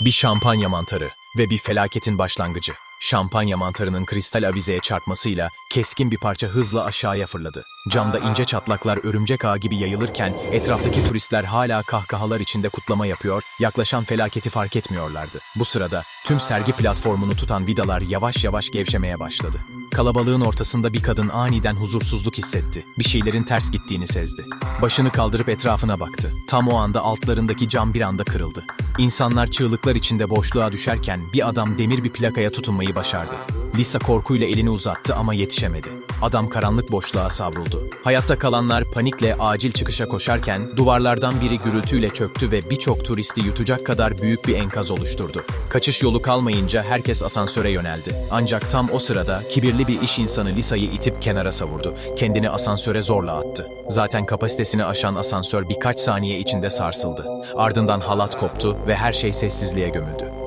Bir şampanya mantarı ve bir felaketin başlangıcı. Şampanya mantarının kristal avizeye çarpmasıyla keskin bir parça hızla aşağıya fırladı. Camda ince çatlaklar örümcek ağı gibi yayılırken etraftaki turistler hala kahkahalar içinde kutlama yapıyor, yaklaşan felaketi fark etmiyorlardı. Bu sırada tüm sergi platformunu tutan vidalar yavaş yavaş gevşemeye başladı. Kalabalığın ortasında bir kadın aniden huzursuzluk hissetti. Bir şeylerin ters gittiğini sezdi. Başını kaldırıp etrafına baktı. Tam o anda altlarındaki cam bir anda kırıldı. İnsanlar çığlıklar içinde boşluğa düşerken bir adam demir bir plakaya tutunmayı başardı. Lisa korkuyla elini uzattı ama yetişemedi. Adam karanlık boşluğa savruldu. Hayatta kalanlar panikle acil çıkışa koşarken duvarlardan biri gürültüyle çöktü ve birçok turisti yutacak kadar büyük bir enkaz oluşturdu. Kaçış yolu kalmayınca herkes asansöre yöneldi. Ancak tam o sırada kibirli bir iş insanı Lisa'yı itip kenara savurdu. Kendini asansöre zorla attı. Zaten kapasitesini aşan asansör birkaç saniye içinde sarsıldı. Ardından halat koptu ve her şey sessizliğe gömüldü.